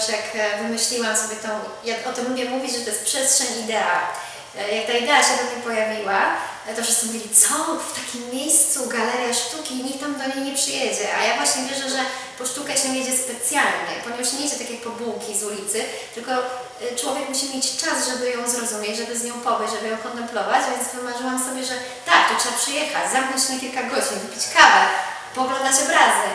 ponieważ jak e, wymyśliłam sobie tą, ja o tym lubię mówić, że to jest przestrzeń idea. E, Jak ta idea się do mnie pojawiła, e, to wszyscy mówili, co w takim miejscu galeria sztuki, nikt tam do niej nie przyjedzie. A ja właśnie wierzę, że po sztukę się jedzie specjalnie, ponieważ nie jedzie tak jak po bułki z ulicy, tylko człowiek musi mieć czas, żeby ją zrozumieć, żeby z nią pobyć, żeby ją kontemplować, więc wymarzyłam sobie, że tak, tu trzeba przyjechać, zamknąć na kilka godzin, wypić kawę, pooglądać obrazy.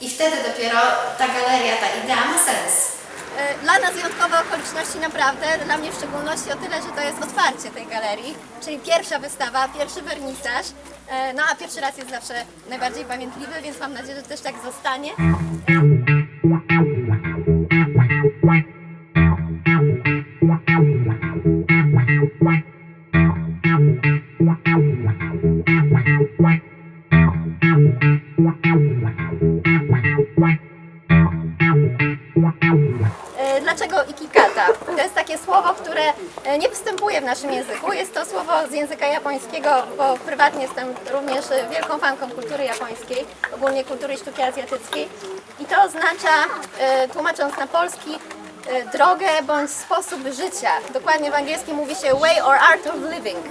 I wtedy dopiero ta galeria, ta idea ma sens. E, Dla nas wyjątkowe okoliczności naprawdę, dla mnie w szczególności o tyle, że to jest otwarcie tej galerii, czyli pierwsza wystawa, pierwszy wernisaż. E, No a pierwszy raz jest zawsze najbardziej pamiętliwy, więc mam nadzieję, że też tak zostanie. Dlaczego ikikata? To jest takie słowo, które e, nie występuje w naszym języku. Jest to słowo z języka japońskiego, bo prywatnie jestem również wielką fanką kultury japońskiej, ogólnie kultury i sztuki azjatyckiej. I to oznacza, e, tłumacząc na polski, e, drogę bądź sposób życia. Dokładnie w angielskim mówi się way or art of living.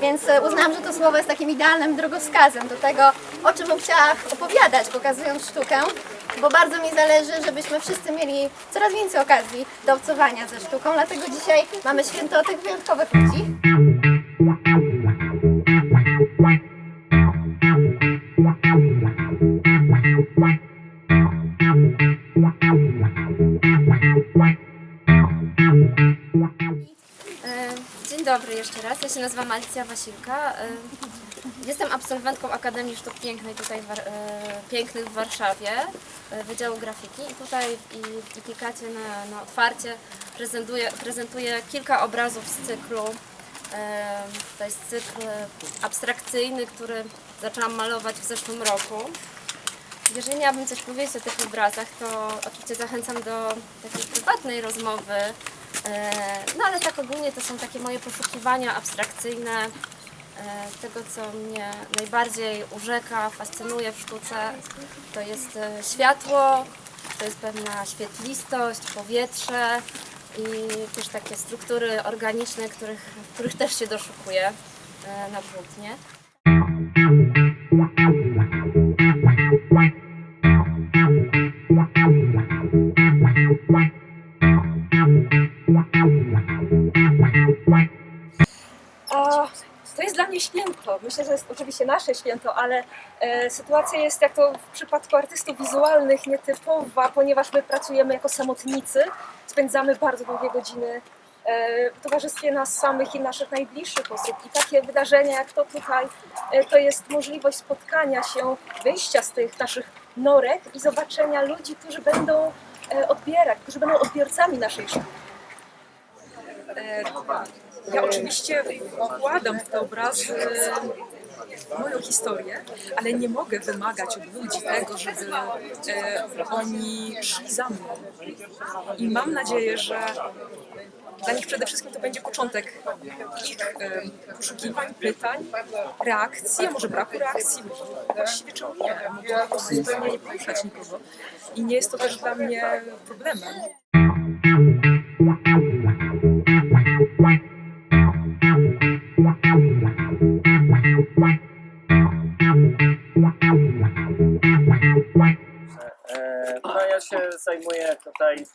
Więc uznałam, że to słowo jest takim idealnym drogowskazem do tego, o czym bym chciała opowiadać, pokazując sztukę bo bardzo mi zależy, żebyśmy wszyscy mieli coraz więcej okazji do obcowania ze sztuką, dlatego dzisiaj mamy święto tych wyjątkowych ludzi. E, Dzień dobry jeszcze raz. Ja się nazywam Alicja Wasilka. Jestem absolwentką Akademii Sztuk Pięknej tutaj w, e, Pięknych w Warszawie, e, Wydziału Grafiki i tutaj i w Ikikacie na, na otwarcie prezentuję, prezentuję kilka obrazów z cyklu. To jest cykl abstrakcyjny, który zaczęłam malować w zeszłym roku. Jeżeli miałabym coś powiedzieć o tych obrazach, to oczywiście zachęcam do takiej prywatnej rozmowy. E, No ale tak ogólnie to są takie moje poszukiwania abstrakcyjne tego, co mnie najbardziej urzeka, fascynuje w sztuce. To jest e, światło, to jest pewna świetlistość, powietrze i też takie struktury organiczne, których, których też się doszukuję e, na płótnie. Mnie święto. Myślę, że jest oczywiście nasze święto, ale e, sytuacja jest jak to w przypadku artystów wizualnych nietypowa, ponieważ my pracujemy jako samotnicy, spędzamy bardzo długie godziny e, w towarzystwie nas samych i naszych najbliższych osób. I takie wydarzenia jak to tutaj, e, to jest możliwość spotkania się, wyjścia z tych naszych norek i zobaczenia ludzi, którzy będą e, odbierać, którzy będą odbiorcami naszej sztuki. E, Ja oczywiście wkładam w te obrazy moją historię, ale nie mogę wymagać od ludzi tego, żeby e, oni szli za mną. I mam nadzieję, że dla nich przede wszystkim to będzie początek ich e, poszukiwań, pytań, reakcji, a może braku reakcji, właściwie czemu nie, mogę po prostu zupełnie nie poruszać nikogo. I nie jest to też dla mnie problemem. No ja się zajmuję tutaj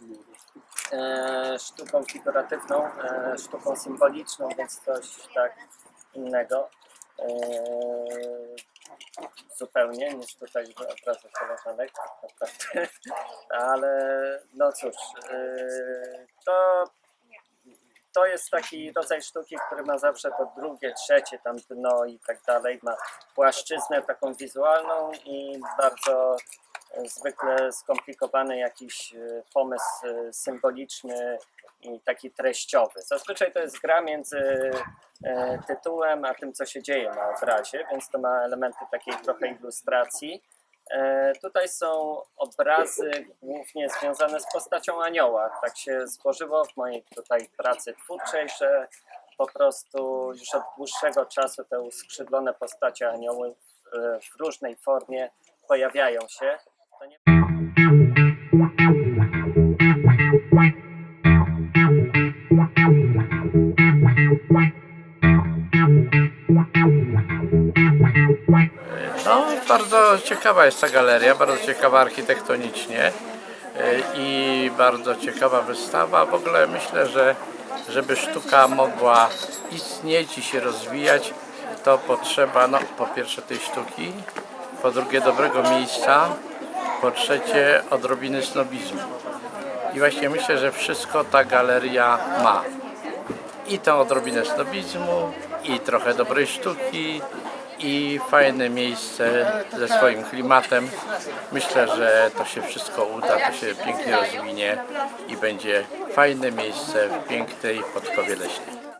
e, sztuką figuratywną, e, sztuką symboliczną, więc coś tak innego e, zupełnie niż tutaj w obrazach koleżanek. naprawdę. Ale no cóż, e, to to jest taki rodzaj sztuki, który ma zawsze to drugie, trzecie tam dno i tak dalej. Ma płaszczyznę taką wizualną i bardzo e, zwykle skomplikowany jakiś e, pomysł e, symboliczny i taki treściowy. Zazwyczaj to jest gra między tytułem a tym, co się dzieje na obrazie, więc to ma elementy takiej trochę ilustracji. E, tutaj są obrazy głównie związane z postacią anioła. Tak się złożyło w mojej tutaj pracy twórczej, że po prostu już od dłuższego czasu te uskrzydlone postacie Anioły w różnej formie pojawiają się. To nie bardzo ciekawa jest ta galeria, bardzo ciekawa architektonicznie y, i bardzo ciekawa wystawa. W ogóle myślę, że żeby sztuka mogła istnieć i się rozwijać, to potrzeba no, po pierwsze tej sztuki, po drugie dobrego miejsca, po trzecie odrobiny snobizmu. I właśnie myślę, że wszystko ta galeria ma. I tę odrobinę snobizmu, i trochę dobrej sztuki, i fajne miejsce ze swoim klimatem. Myślę, że to się wszystko uda, to się pięknie rozwinie i będzie fajne miejsce w pięknej Podkowie Leśnej.